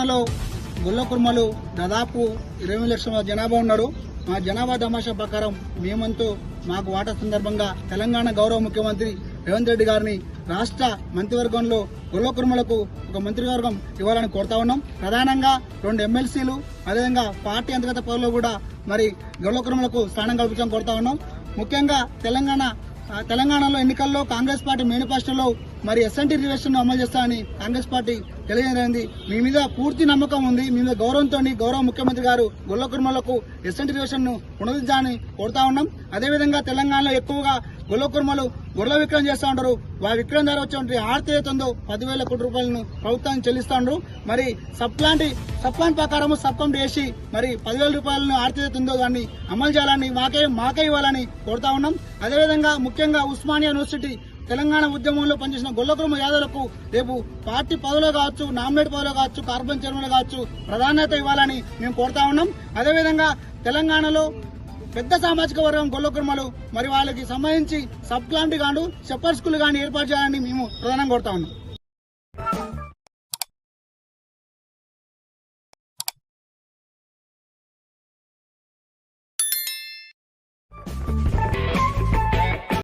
తెలంగాణలో గొల్ల కుర్మలు దాదాపు ఇరవై లక్షల జనాభా ఉన్నారు. మా జనాభా తమాషా ప్రకారం మేమంతూ మాకు వాటా సందర్భంగా తెలంగాణ గౌరవ ముఖ్యమంత్రి రేవంత్ రెడ్డి గారిని రాష్ట్ర మంత్రివర్గంలో గొల్ల కుర్మలకు ఒక మంత్రివర్గం ఇవ్వాలని కోరుతా ఉన్నాం. ప్రధానంగా రెండు ఎమ్మెల్సీలు అదేవిధంగా పార్టీ అంతర్గత పదవుల్లో కూడా మరి గొల్ల కుర్మలకు స్థానం కల్పించడం కోరుతా ఉన్నాం. ముఖ్యంగా తెలంగాణ తెలంగాణలో ఎన్నికల్లో కాంగ్రెస్ పార్టీ మేనిఫెస్టోలో మరి ఎస్ఎన్టీ రిజర్వేషన్ అమలు చేస్తామని కాంగ్రెస్ పార్టీ తెలియజేయండి. మీ మీద పూర్తి నమ్మకం ఉంది. మీ మీద గౌరవంతో గౌరవ ముఖ్యమంత్రి గారు గొల్ల కుర్మలకు ఎస్ఎన్టీ రిజర్వేషన్ పునరుద్ధరించాలని కోరుతా ఉన్నాం. అదేవిధంగా తెలంగాణలో ఎక్కువగా గొల్ల కుర్మలు గొర్రెల విక్రయం చేస్తూ ఉంటారు. వారి విక్రయం ద్వారా వచ్చే ఆర్తి పదివేల కోట్ల రూపాయలను ప్రభుత్వానికి చెల్లిస్తూ ఉండరు మరి సబ్ ప్లాంట్ సబ్ ప్లాన్ ప్రకారం సబ్ మరి పదివేల రూపాయలను ఆర్తి ఉందో దాన్ని అమలు చేయాలని మాకే మాకే ఇవ్వాలని కోరుతా ఉన్నాం. అదేవిధంగా ముఖ్యంగా ఉస్మానియా యూనివర్సిటీ తెలంగాణ ఉద్యమంలో పనిచేసిన గొల్లకురుమ యాదవులకు రేపు పార్టీ పదవిలో కావచ్చు నామినేట్ పదవిలో కావచ్చు కార్బన్ చైర్మన్ కావచ్చు ప్రాధాన్యత ఇవ్వాలని మేము కోరుతా ఉన్నాం. అదేవిధంగా తెలంగాణలో పెద్ద సామాజిక వర్గం గొల్లకుర్మలు మరి వాళ్ళకి సంబంధించి సబ్ క్లాంట్ గాను సెపర్ స్కూల్ గాని ఏర్పాటు చేయాలని మేము ప్రధానంగా కోరుతా ఉన్నాం.